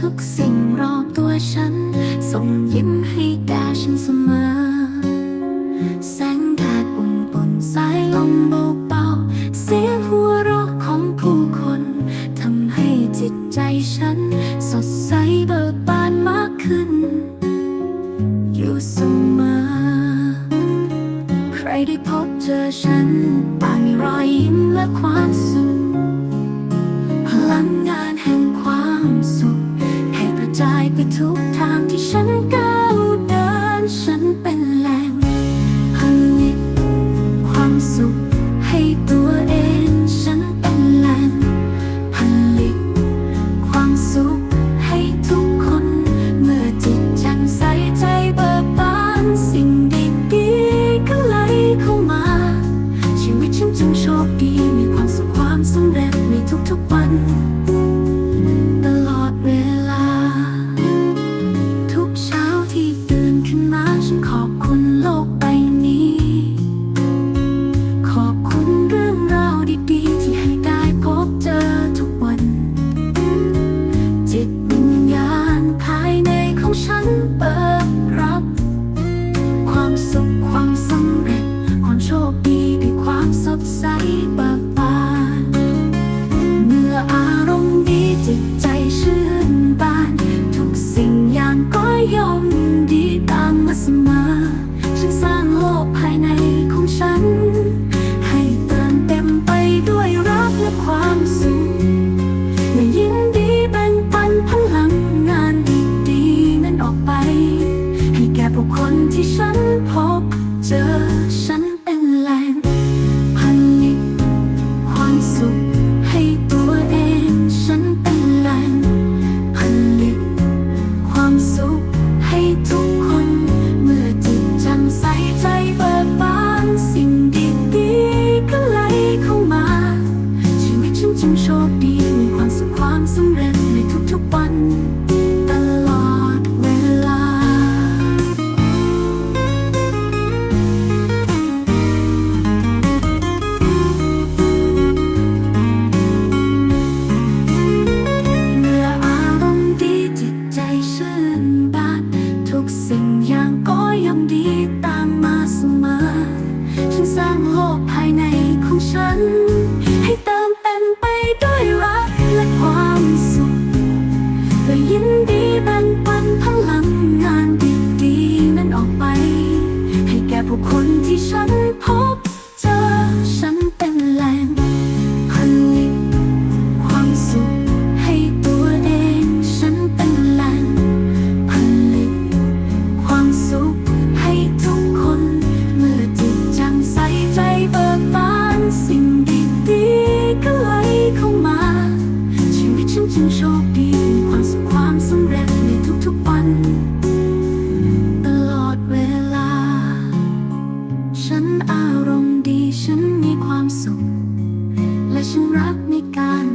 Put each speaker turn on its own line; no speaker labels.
ทุกสิ่งรอบตัวฉัน ส่งยิ้มให้แก่ฉันเสมอ แสงแดดอุ่นปนสายลมเบาๆเสียงหัวเราะของผู้คนทำให้จิตใจฉัน สดใสเบิกบานมากขึ้น อยู่เสมอ ใครได้พบเจอฉันต่างมีรอยยิ้มและความสุขพลังงานแห่ง จายไปทุกทางที่ฉันก้าวเดิน ฉันเป็นแหล่งผลิตความสุขให้ตัวเอง ฉันเป็นแหล่งผลิตความสุขให้ทุกคน เมื่อจิตแจ่มใสใจเบิกบานสิ่งดีๆก็ไหลเข้ามา ชีวิตฉันจึงโชคดีมีความสุขความสำเร็จ ต็มางโลกภายในของฉัน ให้เติมเต็มไปด้วยรักและความสุขและยินดีแบ่งปันพลังงานดีๆนั้นออกไป ให้แก่ผู้คนที่ฉันพบเจอฉันเป็น จึงโชคดีมีความสุขความสำเร็จในทุกๆวัน ตลอดเวลา ฉันอารมณ์ดีฉันมีความสุข และฉันรักในการ